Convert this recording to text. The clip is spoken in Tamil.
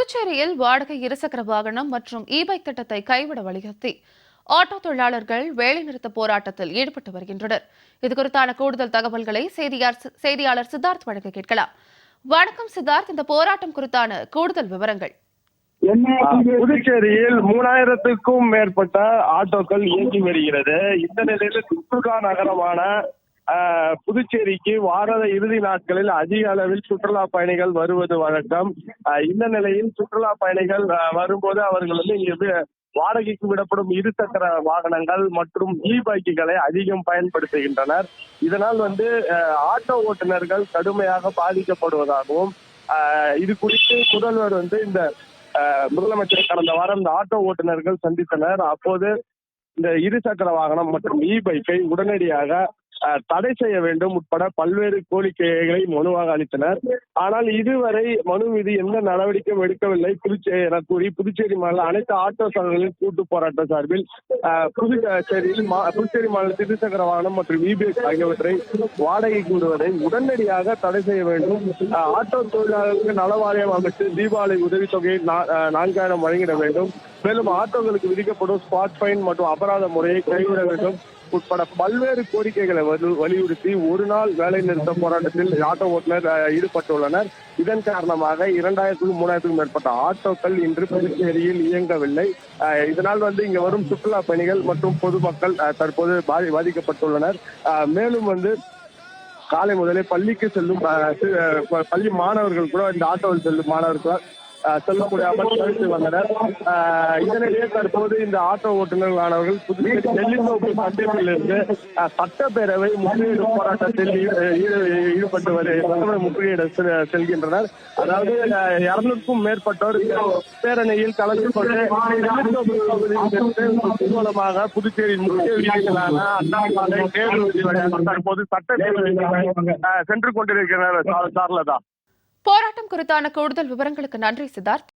புதுச்சேரியில் வாடகை இருசக்கர வாகனம் மற்றும் இ பைக் திட்டத்தை கைவிட வலியுறுத்தி ஆட்டோ தொழிலாளர்கள் வேலைநிறுத்த போராட்டத்தில் ஈடுபட்டு வருகின்றனர். இது குறித்தான கூடுதல் தகவல்களை செய்தியாளர் சித்தார்த் வழங்க கேட்கலாம். வணக்கம் சித்தார்த் இந்த போராட்டம் குறித்தான கூடுதல் விவரங்கள். புதுச்சேரியில் மூணாயிரத்துக்கும் மேற்பட்ட ஆட்டோக்கள் இயங்கி வருகிறது. இந்த நிலையில் சுற்றுலா நகரமான புதுச்சேரிக்கு வார இறுதி நாட்களில் அதிக அளவில் சுற்றுலா பயணிகள் வருவது வழக்கம். இந்த நிலையில் சுற்றுலா பயணிகள் வரும்போது அவர்கள் வந்து இங்கு வாடகைக்கு விடப்படும் இருசக்கர வாகனங்கள் மற்றும் இ பைக்குகளை அதிகம் பயன்படுத்துகின்றனர். இதனால் வந்து ஆட்டோ ஓட்டுநர்கள் கடுமையாக பாதிக்கப்படுவதாகவும் இது குறித்து முதல்வர் வந்து இந்த முதலமைச்சர் கடந்த வாரம் இந்த ஆட்டோ ஓட்டுநர்கள் சந்தித்தனர். அப்போது இந்த இருசக்கர வாகனம் மற்றும் இ பைக்கை உடனடியாக தடை செய்ய வேண்டும் உட்பட பல்வேறு கோரிக்கைகளை மனுவாக அளித்தனர். ஆனால் இதுவரை மனு மீது எந்த நடவடிக்கையும் எடுக்கவில்லை. புதுச்சேரி என கூறி புதுச்சேரி மாநில அனைத்து ஆட்டோ சங்கங்களின் கூட்டு போராட்ட சார்பில் ஆஹ், புதுச்சேரியில் மா- புதுச்சேரி மாநில இருசக்கர வாகனம் மற்றும் இ ஆகியவற்றை வாடகைக்கு விடுவதை உடனடியாக தடை செய்ய வேண்டும். ஆட்டோ தொழிலாளர்களுக்கு நலவாரியம் அமைத்து தீபாவளி உதவித்தொகையை நா- நான்காயிரம் வழங்கிட வேண்டும். மேலும் ஆட்டோக்களுக்கு விதிக்கப்படும் ஸ்பாட் ஃபைன் மற்றும் அபராத முறையை கைவிட வேண்டும். உட்பட பல்வேறு கோரிக்கைகளை வலியுறுத்தி ஒரு நாள் வேலை நிறுத்த போராட்டத்தில் ஆட்டோ ஓட்டுநர் ஈடுபட்டுள்ளனர். இதன் காரணமாக இரண்டாயிரத்துக்கும் மூணாயிரத்துக்கும் மேற்பட்ட ஆட்டோக்கள் இன்று புதுச்சேரியில் இயங்கவில்லை. இதனால் வந்து இங்க வரும் சுற்றுலா பயணிகள் மற்றும் பொதுமக்கள் தற்போது பாதி- பாதிக்கப்பட்டுள்ளனர். மேலும் வந்து காலை முதலே பள்ளிக்கு செல்லும் பள்ளி மாணவர்கள் கூட இந்த ஆட்டோவில் செல்லும் மாணவர்கள் ஆஹ், செல்ல வந்தனர். ஆஹ், இதனிடையே தற்போது இந்த ஆட்டோ ஓட்டுநர்களானவர்கள் புதுச்சேரி நெல்லிந்தோப்பு சந்திப்பிலிருந்து ஆஹ், சட்டப்பேரவை முற்றுகையிடும் போராட்டத்தில் ஈடுபட்டு வரு முற்றுகையிட செ- செல்கின்றனர். அதாவது இருநூறுக்கும் மேற்பட்டோர் பேரணியில் கலந்து கொண்டு மூலமாக புதுச்சேரி முக்கிய வீதிகளான அண்ணாமலை நேரு தற்போது சட்டப்பேரவை ஆஹ், சென்று கொண்டிருக்கிறார் சார்- சார்லதா. போராட்டம் குறித்தான கூடுதல் விவரங்களுக்கு நன்றி சித்தார்த்.